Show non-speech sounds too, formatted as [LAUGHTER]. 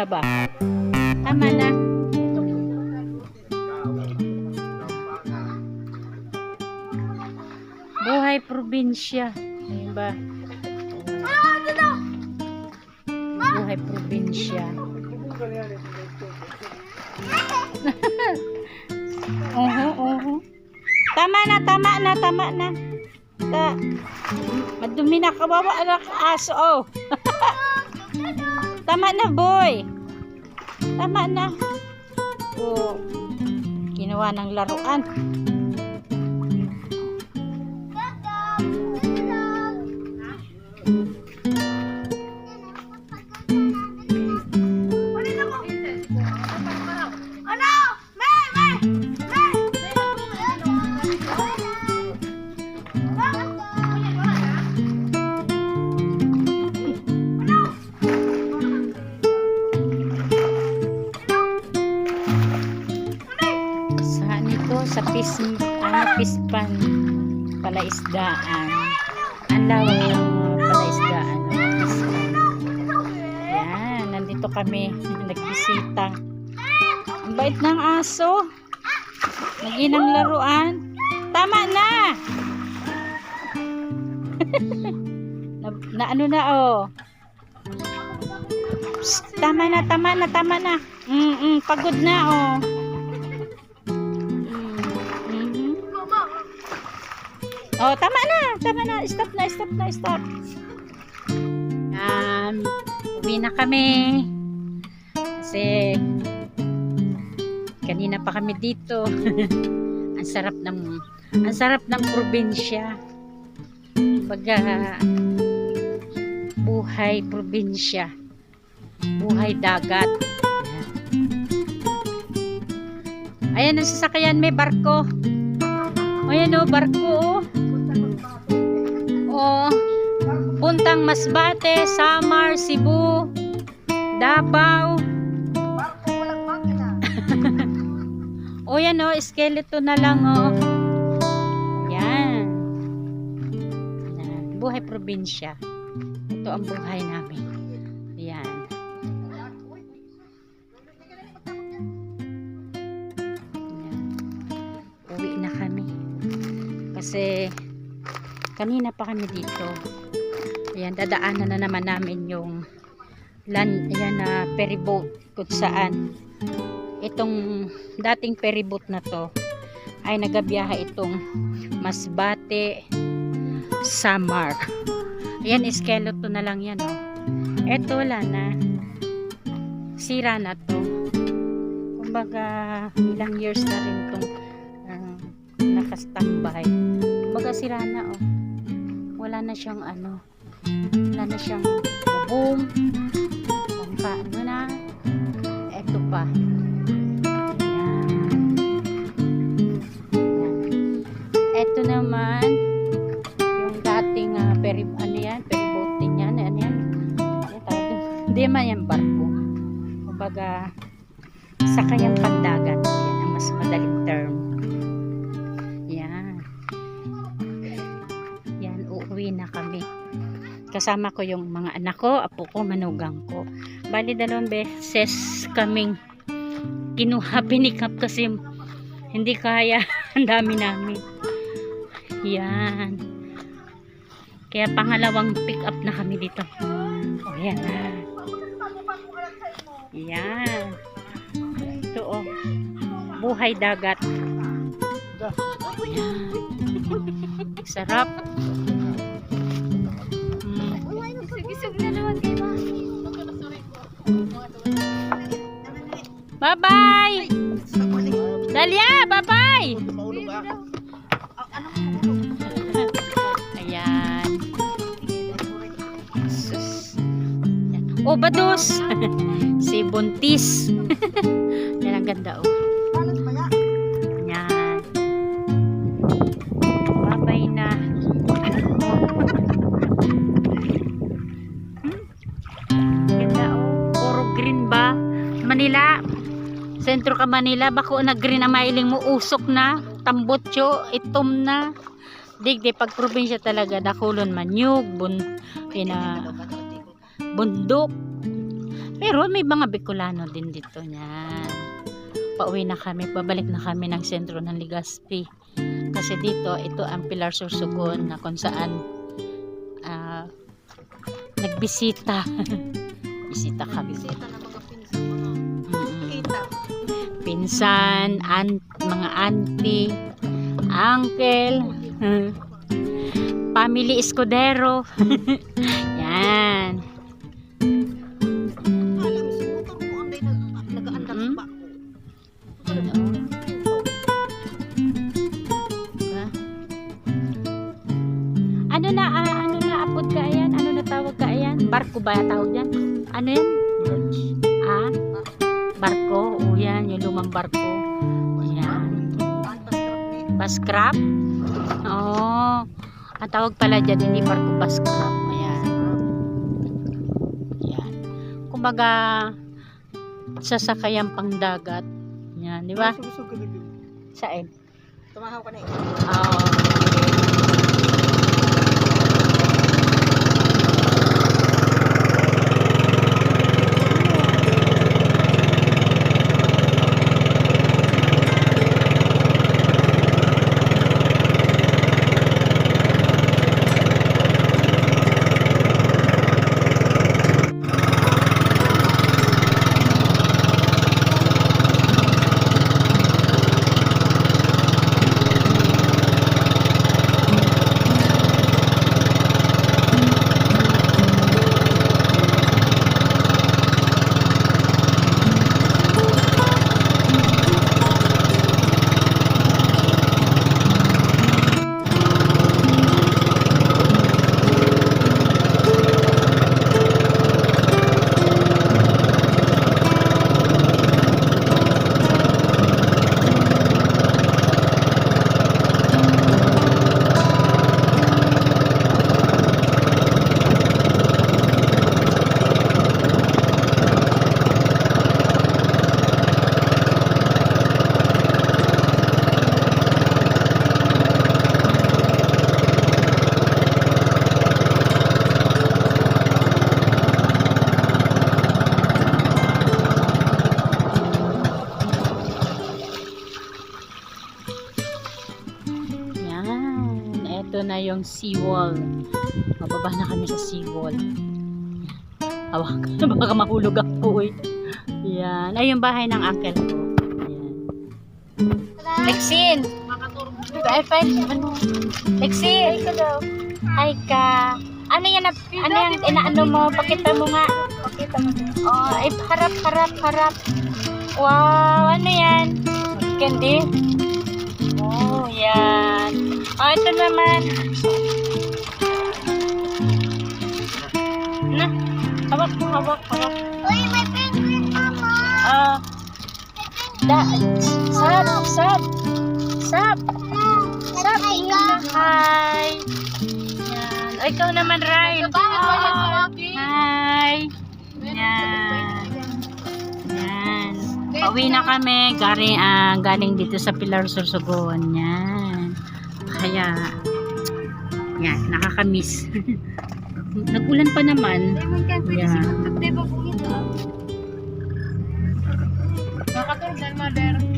na ba? Tama na. Buhay probinsya. Ayun ba? Buhay probinsya. [LAUGHS] Oho, oho. Tama na, tama na, tama na. Ta madumi na kawawa anak aso. Oh. [LAUGHS] tama na, boy. Tama na. Oh. Ginawa ng laruan. Palaisdaan. Ang lawak ng palaisdaan. Yan, nandito kami, [LAUGHS] nagbisita. Ang bait ng aso. Naginang laruan. Tama na! [LAUGHS] na, na ano na oh. Psst, tama na, tama na, tama na. Mm, mm, pagod na oh. Oh, tama na. Tama na. Stop na, stop na, stop. Um, uwi na kami. Kasi kanina pa kami dito. [LAUGHS] ang sarap ng ang sarap ng probinsya. Baga buhay probinsya. Buhay dagat. Ayan ang sasakyan, may barko. Ayan o, barko o. Oh, puntang Masbate, Samar, Cebu, Davao. [LAUGHS] o yan o, skeleton na lang o. Yan. Buhay probinsya. Ito ang buhay namin. Yan. Yan. Uwi na kami. Kasi kanina pa kami dito. Ayan, dadaanan na naman namin yung land, ayan na ferry boat kung saan itong dating ferry boat na to ay nagabiyahe itong Masbate Samar. Ayan, skeleton na lang yan, oh. Eto, wala na. Sira na to. Kumbaga, ilang years na rin itong uh, nakastambay. Kumbaga, sira na, oh. Wala na siyang, ano, wala na siyang bubong. Pangka, ano na. Eto pa. Eto naman, yung dating uh, peri, ano yan, ferryboat din yan, ano yan. Ano? Hindi man yan barko. Kumbaga, sakayang pandagat. Yan Kasama ko yung mga anak ko, apo ko, manugang ko. Bali dalawang beses kaming kinuha, [LAUGHS] pinikap kasi hindi kaya. [LAUGHS] Ang dami namin. Yan. Kaya pangalawang pick up na kami dito. O, yan na. Yan. Ito, oh. Buhay dagat. Yan. Sarap. Bye-bye! Dalia, bye-bye! Ayan. Sus. Oh, badus! [LAUGHS] si Buntis. [LAUGHS] Yan ang ganda, oh. Yan. Bye-bye na. Hmm? Oh. Manila. Sentro ka Manila, bako na mailing mo, usok na, tambotso, itom na. Digdi, pag probinsya talaga, dakulon manyug, bun, ina, bundok. Pero may mga Bicolano din dito niyan. Pauwi na kami, babalik na kami ng sentro ng Legazpi. Kasi dito, ito ang Pilar Sursugon na kung saan ah, nagbisita. [LAUGHS] Bisita kami. Bisita ng Pinsan, aunt, mga auntie, uncle, family escudero. [LAUGHS] Yan. Mm. Ano? Diba? Ano na, ah, ano na apod ka ayan? Ano na tawag ka ayan? Barko ba tawag yan? Ano yan? Baskrap? Oo. Ang tawag pala dyan, hindi barko baskrap. Ayan. Ayan. Kumbaga, sasakayan pang dagat. Yan, di ba? Saan? Tumahaw ka na eh. Oo. Yan. Yung seawall. Mababa na kami sa seawall. Hawak. Baka mahulog ako eh. Yan. Ay, yung bahay ng uncle ko. Yan. Lexin! Ay, five. Ano? Lexin! Hi ka. Ano yan? na- Ano yan? Inaano mo? Pakita mo nga. Pakita mo. Oh, ay, harap, harap, harap. Wow, ano yan? Candy? Oh, yan. Oh, ito naman. Hawak mo, hawak, hawak. Uy, may penguin, mama! Ah, da, sab, sab, sab, sab, tingin na, hi. Yan. Oh, ikaw naman, Ryan. Hi. Yan. Yan. Pauwi na kami. Galing, ah, galing dito sa Pilar Sorsogon. Yan. Kaya, yan, nakakamiss. [LAUGHS] Nagulan pa naman. Yeah. ito? Makaturgan, mother.